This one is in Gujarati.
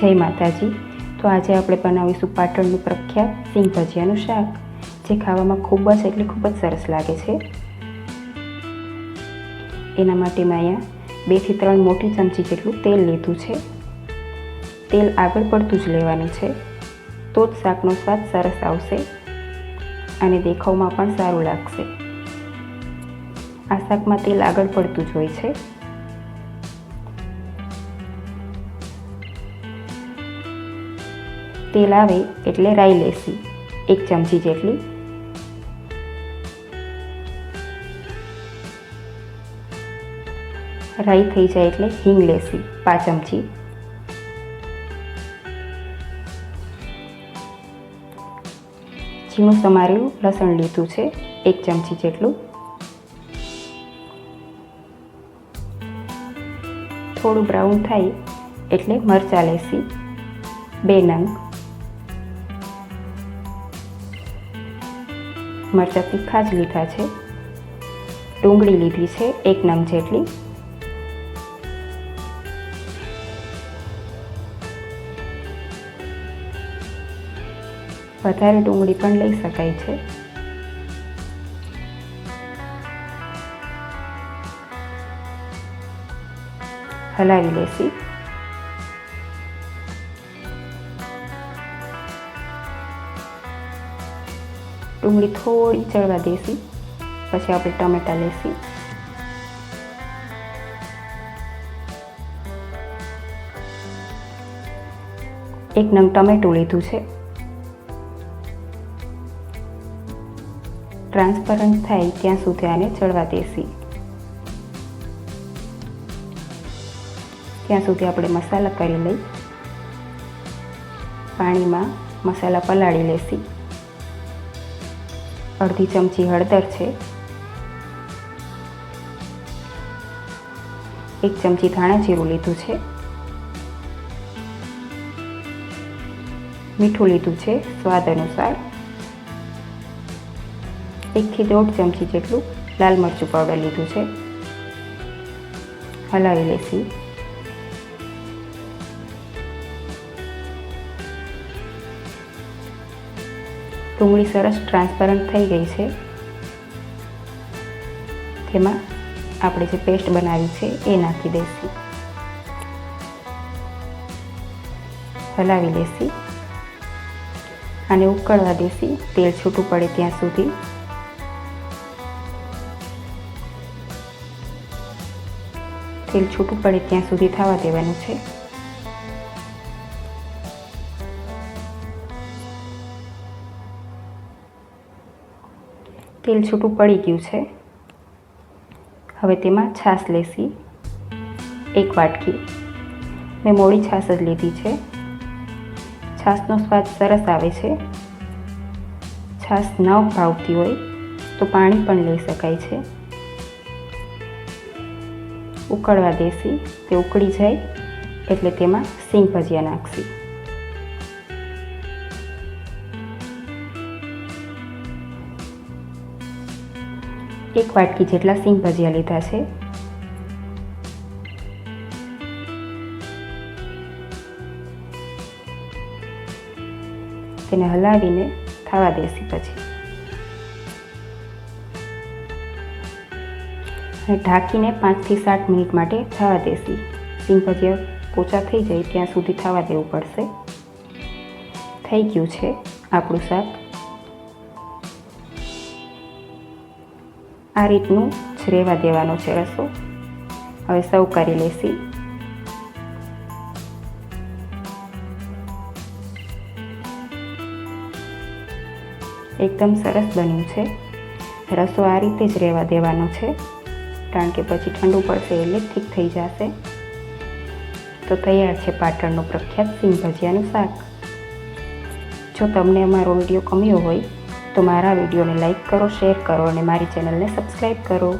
જય માતાજી. તો આજે આપણે બનાવીશું પાટણનું પ્રખ્યાત સિંગ ભજીયાનું શાક, જે ખાવામાં ખૂબ જ એટલે ખૂબ જ સરસ લાગે છે. એના માટે મેં અહીંયા બેથી ત્રણ મોટી ચમચી જેટલું તેલ લીધું છે. તેલ આગળ પડતું જ લેવાનું છે. તો જ શાકનો સ્વાદ સરસ આવશે અને દેખાવમાં પણ સારું લાગશે. આ શાકમાં તેલ આગળ પડતું જ હોય છે. તેલ આવે એટલે રાઈ લેસી એક ચમચી જેટલી. રાઈ થઈ જાય એટલે હિંગ લેસી પાંચ ચમચી. ઝીણું સમારેલું લસણ લીધું છે, એક ચમચી જેટલું. થોડું બ્રાઉન થાય એટલે મરચાં લેસી બે નંગ. મરચાં તીખા જ લીધા છે. ડુંગળી લીધી છે, એક નંગ જેટલી. વધારે ડુંગળી પણ લઈ શકાય છે. હલાવી લેશી. ડુંગળી થોડી ચડવા દેશી, પછી આપણે ટમેટા લેશી. એક નંગ ટમેટું લીધું છે. ટ્રાન્સપરન્ટ થાય ત્યાં સુધી આને ચડવા દેશી. ત્યાં સુધી આપણે મસાલા કરી લઈ, પાણીમાં મસાલા પલાળી લેશી. અડધી ચમચી હળદર છે. એક ચમચી ધાણા જીરું લીધું છે. મીઠું લીધું છે સ્વાદ અનુસાર. એકથી દોઢ ચમચી જેટલું લાલ મરચું પાવડર લીધું છે. હલાવી લેશી. ડુંગળી સરસ ટ્રાન્સપરન્ટ થઈ ગઈ છે. તેમાં આપણે જે પેસ્ટ બનાવી છે એ નાખી દઈશું. હલાવી લેશી અને ઉકળવા દેશી તેલ છૂટું પડે ત્યાં સુધી. તેલ છૂટું પડે ત્યાં સુધી થવા દેવાનું છે. તેલ છૂટું પડી ગયું છે. હવે તેમાં છાશ લેશી. એક વાટકી. મેં મોડી છાશ જ લીધી છે. છાશનો સ્વાદ સરસ આવે છે. છાશ ન ભાવતી હોય તો પાણી પણ લઈ શકાય છે. ઉકળવા દેશી. તે ઉકળી જાય. એટલે તેમાં સિંગ ભજીયા નાખશી. એક વાટકી જેટલા સિંગ ભજીયા લીધા છે. તેને હલાવીને થવા દેશી પછી. અને ઢાંકીને પાંચથી સાત મિનિટ માટે થવા દેશી સિંગ ભજીયા પોચા થઈ જાય ત્યાં સુધી થવા દેવું પડશે. થઈ ગયું છે આપણું શાક. આ રીતનું જ રહેવા દેવાનો છે રસો. હવે સર્વ કરી લેશી. એકદમ સરસ બન્યું છે. રસો આ રીતે જ રહેવા દેવાનો છે, કારણ કે પછી ઠંડુ પડશે એટલે ઠીક થઈ જશે. તો તૈયાર છે પાટણનું પ્રખ્યાત સિંહ ભજીયાનું શાક. જો તમને અમારો વીડિયો ગમ્યો હોય તો મારા વિડીયોને લાઇક કરો શેર કરો અને મારી ચેનલને સબસ્ક્રાઈબ કરો.